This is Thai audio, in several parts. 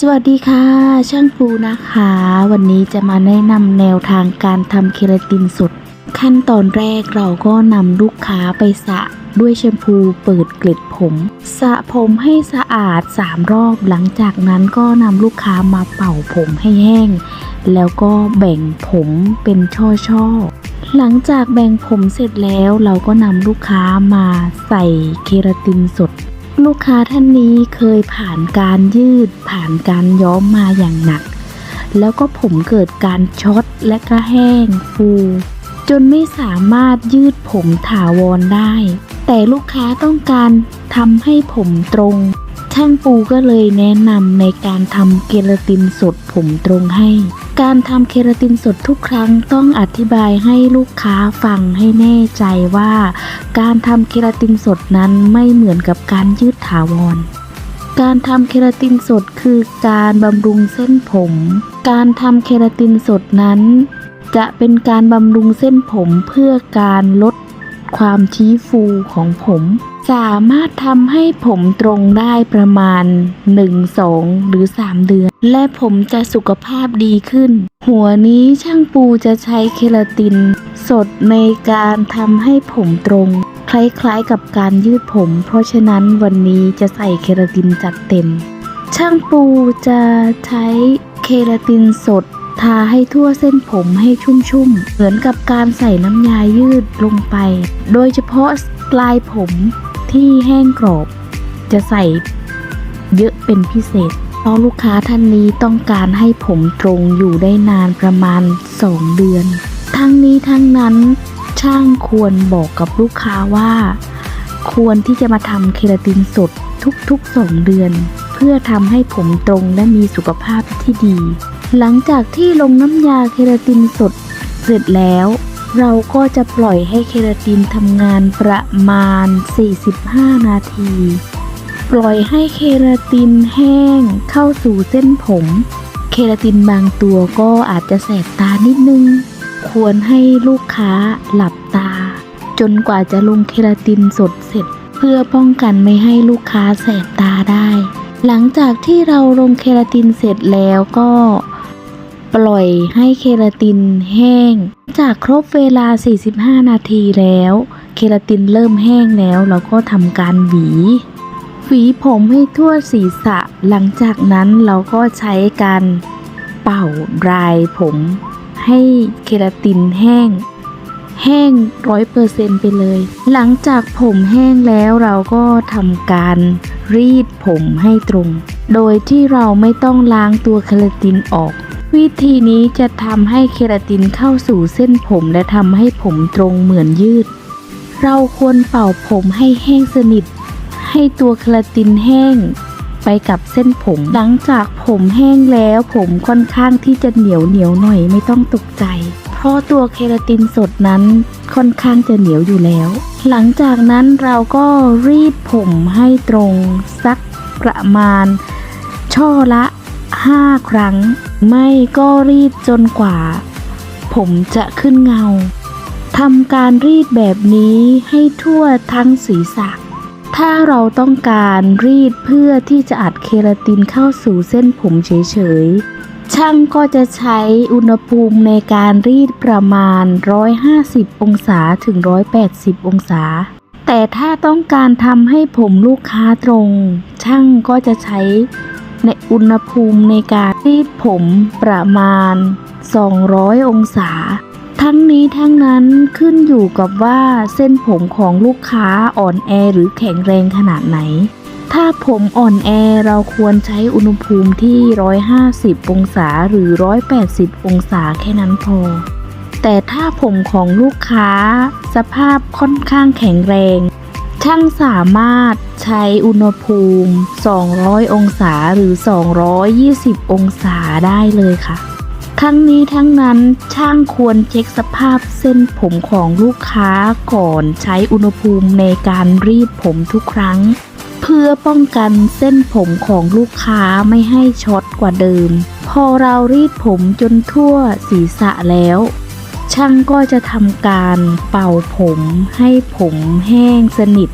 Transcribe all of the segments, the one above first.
สวัสดีค่ะ ช่างปูนะคะ วันนี้จะมาแนะนำแนวทางการทำเคราตินสด ขั้นตอนแรกเราก็นำลูกค้าไปสระด้วยแชมพูเปิดเกล็ดผม สระผมให้สะอาด 3 รอบหลังจากนั้นก็นำลูกค้ามาเป่าผมให้แห้ง แล้วก็แบ่งผมเป็นช่อๆ หลังจากแบ่งผมเสร็จแล้วเราก็นำลูกค้ามาใส่เคราตินสด ลูกค้าท่านนี้เคยผ่านการยืดผ่านการย้อมมาอย่างหนัก แล้วก็ผมเกิดการช็อตและก็แห้งฟู จนไม่สามารถยืดผมถาวรได้ แต่ลูกค้าต้องการทำให้ผมตรง ช่างปูก็เลยแนะนำในการทำเคราตินสดผมตรงให้ การทำเคราตินสดทุกครั้งต้องอธิบายให้ลูกค้าฟังให้แน่ใจว่า การทำเคราตินสดนั้นไม่เหมือนกับการยืดถาวรการทำเคราตินสดคือการบำรุงเส้นผม การทำเคราตินสดนั้น จะเป็นการบำรุงเส้นผมเพื่อการลด ความชี้ฟูของผม สามารถทำให้ผมตรงได้ประมาณ 1 2 หรือ 3 เดือน และผมจะสุขภาพดีขึ้น หัวนี้ช่างปูจะใช้เคราติน สดในการทำให้ผมตรง คล้ายๆกับการยืดผม เพราะฉะนั้นวันนี้จะใส่เคราตินจัดเต็ม ช่างปูจะใช้เคราตินสด ทาให้ทั่วเส้นผมให้ชุ่มๆ เหมือนกับการใส่น้ำยายืดลงไป โดยเฉพาะปลายผมที่แห้งกรอบ จะใส่เยอะเป็นพิเศษ เพราะลูกค้าท่านนี้ต้องการให้ผมตรงอยู่ได้นานประมาณ 2 เดือน ทั้งนี้ทั้งนั้นช่างควรบอกกับลูกค้าว่า ควรที่จะมาทำเคราตินสดทุกๆ 2 เดือน เพื่อทำให้ผมตรงและมีสุขภาพที่ดี หลังจากที่ลงน้ำยาเคราตินสดเสร็จแล้ว เราก็จะปล่อยให้เคราตินทำงานประมาณ 45 นาที ปล่อยให้เคราตินแห้งเข้าสู่เส้นผม เคราตินบางตัวก็อาจจะแสบตานิดนึง ควรให้ลูกค้าหลับตา จนกว่าจะลงเคราตินสดเสร็จ เพื่อป้องกันไม่ให้ลูกค้าแสบตาได้ หลังจากที่เราลงเคราตินเสร็จแล้วก็ ปล่อยให้เคราตินแห้ง จากครบเวลา 45 นาทีแล้ว เคราตินเริ่มแห้งแล้ว เราก็ทำการหวี หวีผมให้ทั่วศีรษะ หลังจากนั้นเราก็ใช้การเป่าดรายผม ให้เคราตินแห้ง แห้งร้อยเปอร์เซ็นไปเลย หลังจากผมแห้งแล้วเราก็ทำการรีดผมให้ตรง โดยที่เราไม่ต้องล้างตัวเคราตินออก วิธีนี้จะทำให้เคราตินเข้าสู่เส้นผมและทำให้ผมตรงเหมือนยืด เราควรเป่าผมให้แห้งสนิท ให้ตัวเคราตินแห้ง ไปกับเส้นผม หลังจากผมแห้งแล้วผมค่อนข้างที่จะเหนียวเหนียวหน่อยไม่ต้องตกใจ เพราะตัวเคราตินสดนั้นค่อนข้างจะเหนียวอยู่แล้ว หลังจากนั้นเราก็รีดผมให้ตรงสักประมาณ ช่อละ 5 ครั้ง ไม่ก็รีดจนกว่า ผมจะขึ้นเงาทำการรีดแบบนี้ให้ทั่วทั้งศีรษะ ถ้าเราต้องการรีดเพื่อที่จะอัดเคราตินเข้าสู่เส้นผมเฉยๆ ช่างก็จะใช้อุณหภูมิในการรีดประมาณ 150 องศาถึง 180 องศา แต่ถ้าต้องการทำให้ผมลูกค้าตรง ช่างก็จะใช้ ในอุณหภูมิในการรีดผมประมาณ 200 องศา ทั้งนี้ทั้งนั้นขึ้นอยู่กับว่าเส้นผมของลูกค้าอ่อนแอหรือแข็งแรงขนาดไหน ถ้าผมอ่อนแอเราควรใช้อุณหภูมิที่ 150 องศาหรือ 180 องศาแค่นั้นพอแต่ถ้าผมของลูกค้าสภาพค่อนข้างแข็งแรง ช่างสามารถใช้อุณหภูมิ 200 องศาหรือ 220 องศาได้เลยค่ะ ทั้งนี้ทั้งนั้นช่างควรเช็คสภาพเส้นผมของลูกค้าก่อนใช้อุณหภูมิในการรีดผมทุกครั้ง เพื่อป้องกันเส้นผมของลูกค้าไม่ให้ช็อตกว่าเดิม พอเรารีดผมจนทั่วศีรษะแล้ว ช่างก็จะทำการเป่าผมให้ผมแห้งสนิท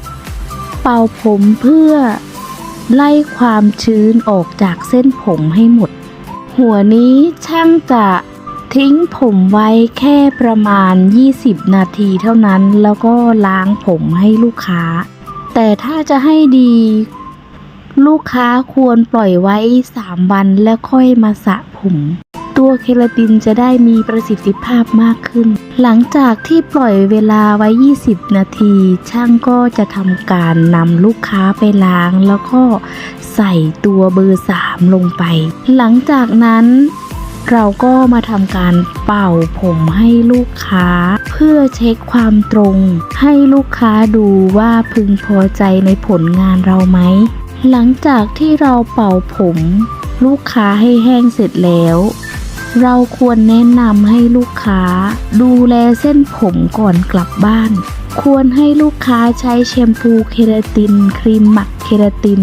เป่าผมเพื่อ ไล่ความชื้นออกจากเส้นผมให้หมด หัวนี้ช่างจะทิ้งผมไว้แค่ประมาณ 20 นาทีเท่านั้นแล้วก็ล้างผมให้ลูกค้า แต่ถ้าจะให้ดี ลูกค้าควรปล่อยไว้ 3 วันแล้วค่อยมาสระผม ตัวเคราตินจะได้มีประสิทธิภาพมากขึ้น หลังจากที่ปล่อยเวลาไว้ 20 นาที ช่างก็จะทำการนำลูกค้าไปล้าง แล้วก็ใส่ตัวเบอร์ 3 ลงไป หลังจากนั้นเราก็มาทำการเป่าผมให้ลูกค้า เพื่อเช็คความตรง ให้ลูกค้าดูว่าพึงพอใจในผลงานเราไหม หลังจากที่เราเป่าผม ลูกค้าให้แห้งเสร็จแล้ว เราควรแนะนำให้ลูกค้า ดูแลเส้นผมก่อนกลับบ้าน ควรให้ลูกค้าใช้แชมพูเคราติน ครีมหมักเคราติน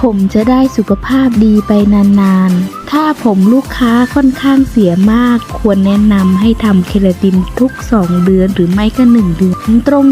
ผมจะได้สุขภาพดีไปนานๆ ถ้าผมลูกค้าค่อนข้างเสียมาก ควรแนะนำให้ทำเคราตินทุก 2 เดือนหรือไม่ก็ 1 เดือนตรง